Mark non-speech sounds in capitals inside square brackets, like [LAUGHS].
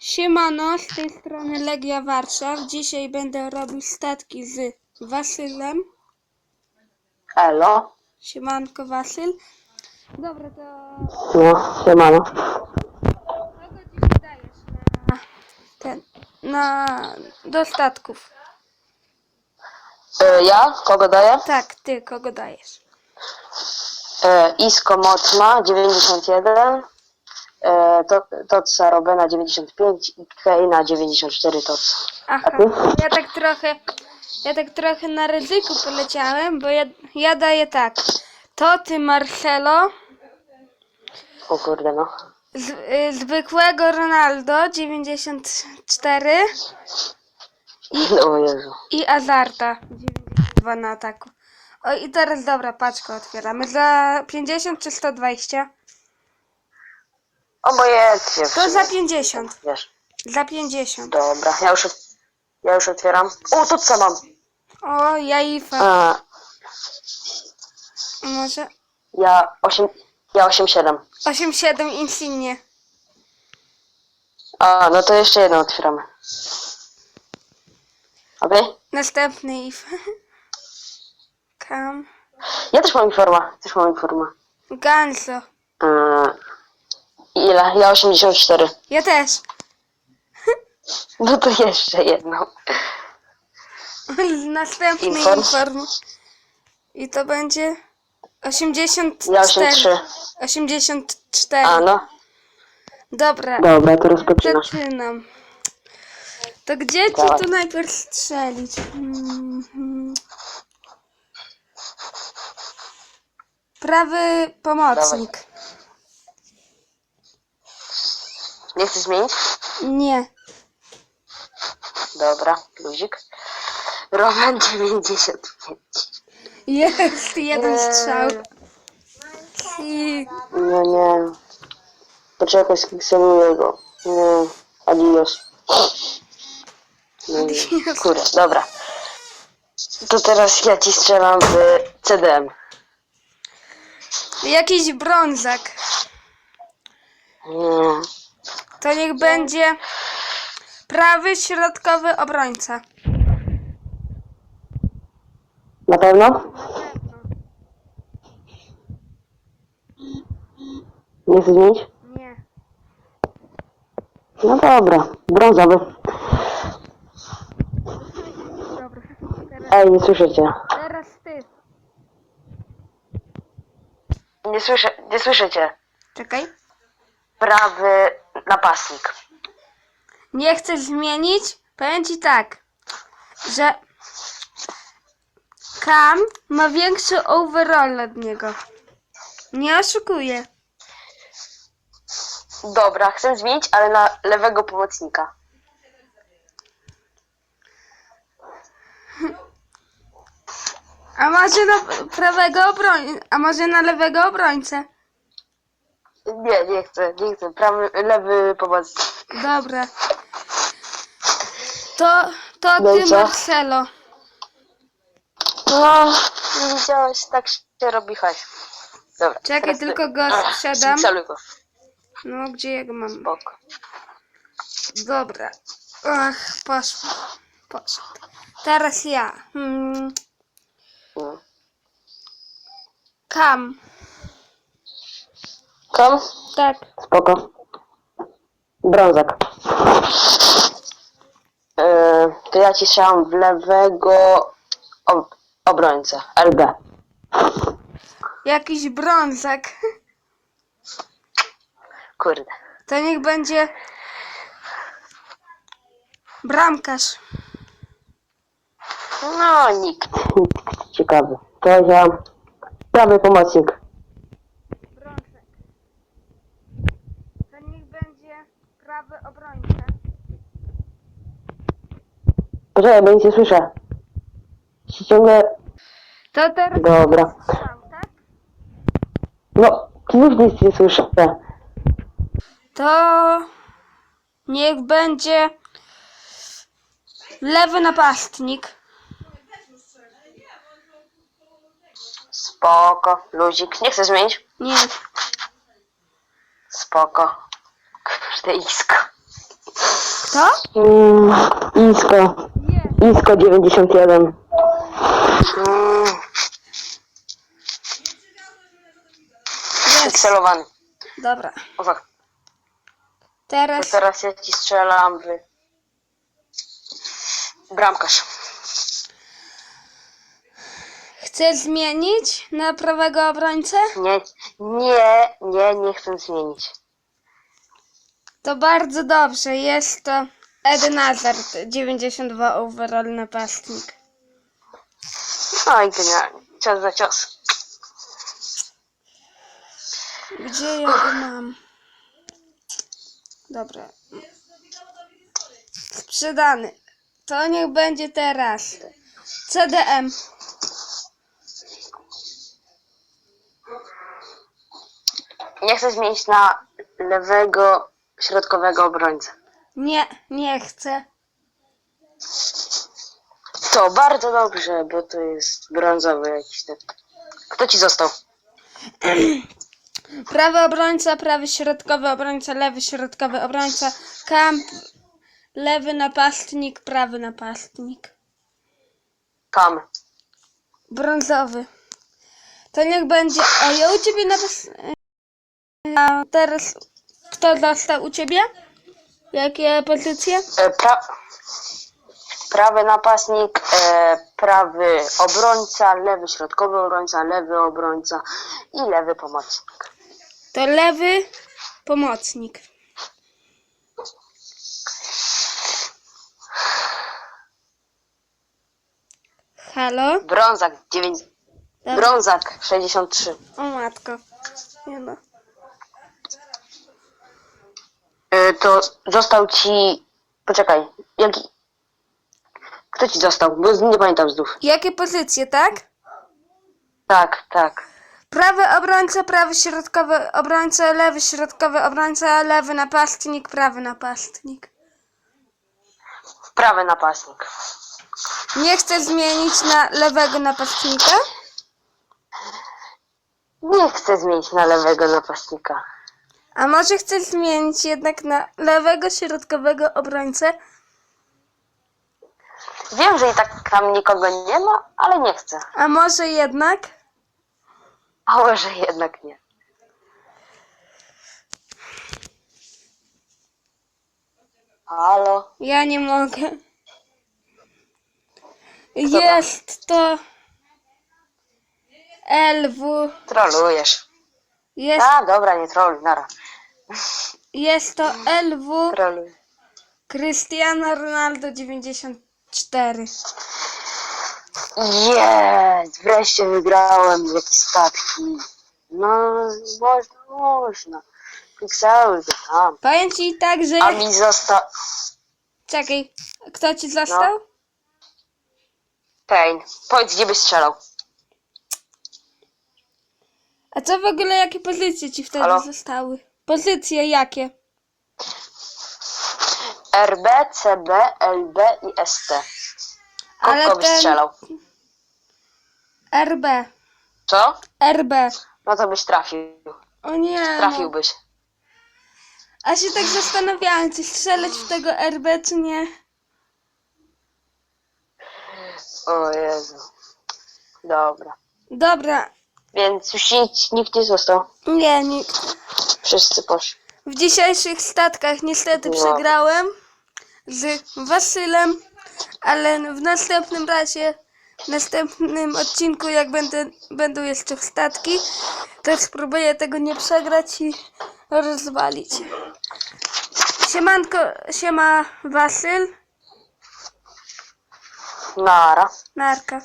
Siemano, z tej strony Legia Warszaw. Dzisiaj będę robił statki z Wasylem. Elo. Siemanko Wasyl. Dobra, to No, siemano. kogo dzisiaj dajesz na ten, na, do statków? E, ja? Kogo daję? Tak, ty, kogo dajesz? E, Isko Mocma 91. E, to, Totsa Robę na 95 i Kej na 94 Tots. Aha, A ty? ja tak trochę, ja tak trochę na ryzyku poleciałem, bo ja, ja daję tak. To ty Marcelo, O kurde no. z, y, zwykłego Ronaldo 94 [LAUGHS] O Jezu. i Azarta 92 na ataku. O i teraz dobra, paczkę otwieramy. Za 50 czy 120? Obojętnie. w To sumie. za 50. Wiesz. Za 50. Dobra, ja już, ot- ja już otwieram. O, Totsa mam. O, Jaifa. A, Może ja 8, ja 87. 8-7 Insignie. A, no to jeszcze jedno otwieramy. Okej? Następny if. [LAUGHS] Kam. Ja też mam informa. Też mam informa. Ganso. Ile? Ja 84. Ja też. [LAUGHS] No to jeszcze jedno. [LAUGHS] Następny Inform. inform. I to będzie 84. Ja 83. 84. A no. Dobra, Dobra, to rozpoczynasz. zaczynam. To gdzie ci Dawaj. tu najpierw strzelić? Mhm. Prawy pomocnik. Nie chcesz zmienić? Nie. Dobra, luzik. Roman [LAUGHS] 95. Jest jeden strzał. I No nie. Poczekaj, skikseluję go. Nie. Adios. No nie. Adios. Kurde, dobra. To teraz ja ci strzelam w CDM. jakiś brązak. Nie. To niech będzie prawy środkowy obrońca. Na pewno? Nie chcesz zmienić? Nie. No dobra, brązowy. Dobra. Teraz, Ej, nie słyszę cię. teraz ty. Nie słyszę, nie słyszę cię. Czekaj. Prawy napastnik. Nie chcesz zmienić? Powiem ci tak, że Cam ma większy overall od niego. Nie oszukuję. Dobra, chcę zmienić, ale na lewego pomocnika. A może na prawego obrońcę? A może na lewego obrońcę? Nie, nie chcę, nie chcę. Prawy, lewy pomocnik. Dobra. To, to No i ty co? Marcelo. No, nie widziałeś, tak się robi hajs. Dobra. Czekaj, teraz ty. tylko go Ach, sprzedam. Go. No, gdzie ja go mam? Spoko. Dobra. Ach, poszło. Poszło. Teraz ja. Hmm. No. Kam. Tak. Spoko. Brązak. Yy, to ja ci strzelam w lewego ob obrońcę. LB. Jakiś brązak. Kurde. To niech będzie bramkarz. No, nikt. Nikt ciekawy. To ja prawy pomocnik. Brązak. To niech będzie prawy obrońca. Poczekaj, bo nic nie słyszę. Ci ciągle... To teraz Dobra. strzał, tak? No, już nic nie słyszę. To niech będzie lewy napastnik. Spoko. Luzik. Nie chcę zmienić? Nie. Spoko. Kurde, isko. Kto? Mm, Isko. Nie. Isko 91. Mm, Jest. pikselowany. Dobra. O tak. To Teraz teraz ja ci strzelam w... Bramkarz. chcesz zmienić na prawego obrońcę? Nie, nie, nie, nie chcę zmienić. To bardzo dobrze. Jest to Eden Hazard, 92 overall napastnik. No i genialnie. Cios za cios. Gdzie ja go mam? Dobra. Sprzedany. To niech będzie teraz. CDM. Nie chcę zmienić na lewego środkowego obrońcę. Nie, nie chcę. To bardzo dobrze, bo to jest brązowy jakiś ten. Kto ci został? [CLEARS THROAT] Prawy obrońca, prawy środkowy obrońca, lewy środkowy obrońca, kamp, lewy napastnik, prawy napastnik. Kam. Brązowy. To niech będzie. O, ja u ciebie napast... A teraz kto został u ciebie? Jakie pozycje? E, pra... Prawy napastnik, e, prawy obrońca, lewy środkowy obrońca, lewy obrońca i lewy pomocnik. To lewy pomocnik. Halo? Brązak 9. Dobra. Brązak 63. O matko. Nie no. E, to został ci. Poczekaj, jaki. Kto ci został? Bo nie pamiętam znów. Jakie pozycje, tak? Tak, tak. Prawy obrońca, prawy środkowy obrońca, lewy środkowy obrońca, lewy napastnik, prawy napastnik. Prawy napastnik. Nie chcę zmienić na lewego napastnika? Nie chcę zmienić na lewego napastnika. A może chcesz zmienić jednak na lewego środkowego obrońcę? Wiem, że i tak tam nikogo nie ma, ale nie chcę. A może jednak? A może jednak nie. Halo? Ja nie mogę. Jest to LW. Trolujesz. Jest, A, dobra, nie troluj, nara. Jest to LW Troluj. Cristiano Ronaldo 94. Jest! Wreszcie wygrałem jakieś statki. No, można, można. Piksały go tam. Powiem ci tak, że... A mi został... Czekaj, kto ci został? Pain. Powiedz, gdzie byś strzelał. A co w ogóle, jakie pozycje ci wtedy Halo? zostały? Pozycje jakie? RB, CB, LB i ST. Ale byś ten- strzelał? RB. Co? RB. No to byś trafił. O nie. No. Trafiłbyś. A się tak zastanawiałem, czy strzelać w tego RB, czy nie. O Jezu. Dobra. Dobra. Więc już nic, nikt nie został. Nie, nikt. Wszyscy poszli. W dzisiejszych statkach niestety No. przegrałem z Wasylem, ale w następnym razie, w następnym odcinku, jak będę, będą jeszcze w statki, to spróbuję tego nie przegrać i rozwalić. Siemanko, siema Wasyl, Nara. narka.